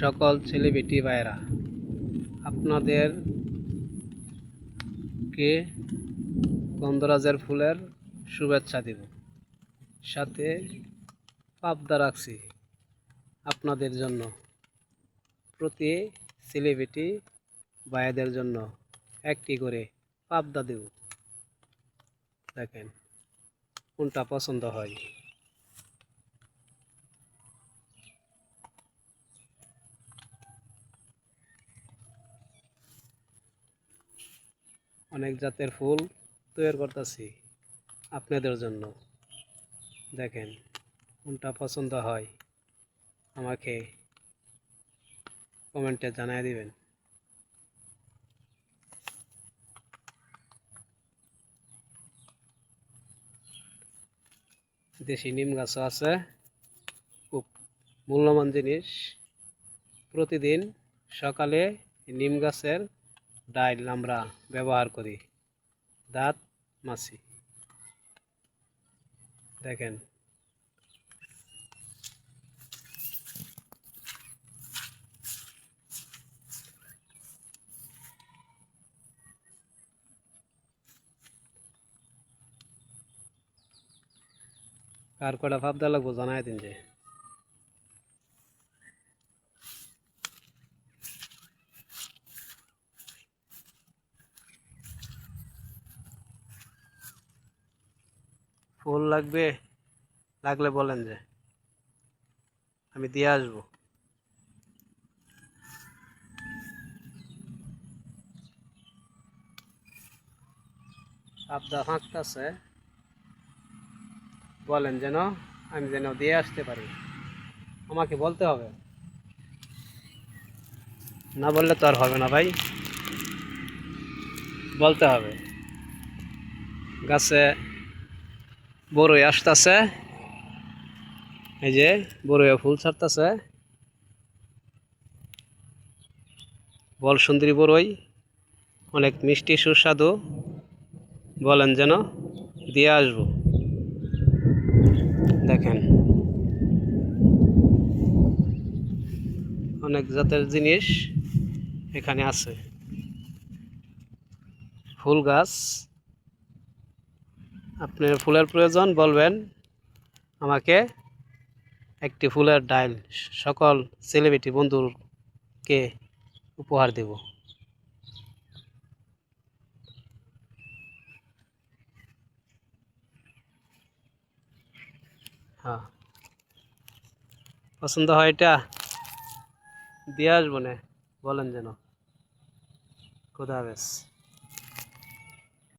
সকল ছেলে বেটি ভাইয়েরা, আপনাদের কে গন্ধরাজের ফুলের শুভেচ্ছা দিব। সাথে পাবদা রাখছি আপনাদের জন্য, প্রতি ছেলে বেটি ভাইয়াদের জন্য একটি করে পাবদা দেব। দেখেন, কোনটা পছন্দ হয়। অনেক জাতের ফুল তৈরি করতেছি আপনাদের জন্য। দেখেন, কোনটা পছন্দ হয় আমাকে কমেন্টে জানিয়ে দিবেন। দেশি নিম গাছও আছে, খুব মূল্যবান জিনিস। প্রতিদিন সকালে নিম গাছের ডাইল আমরা ব্যবহার করি। দাঁত মাছি। দেখেন। কার কটা ভাবদা লাগবো জানাই দিন যে। ফুল লাগবে, লাগলে বলেন যে। আমি দিয়ে আসব। আবদা ফাঁকতেছে বলেন যেন আমি যেন দিয়ে আসতে পারি। আমাকে বলতে হবে। না বললে তো আর হবে না ভাই। বলতে হবে। গাছে বড়ই আসতেছে। এই যে বড়ই ফুল ছাড়তেছে। বল সুন্দরী বড়ই। অনেক মিষ্টি, সুস্বাদু। বলেন যেন দিয়ে আসব। দেখেন। অনেক জাতের জিনিস এখানে আছে। ফুল গাছ। আপনার ফুলের প্রয়োজন বলবেন, আমাকে একটি ফুলের ডাইল, সকল সেলিব্রিটি বন্ধুকে উপহার দেব। হ্যাঁ। পছন্দ হয় এটা? দিয়ে আসব না, বলেন যেন। খুদা হাফেজ।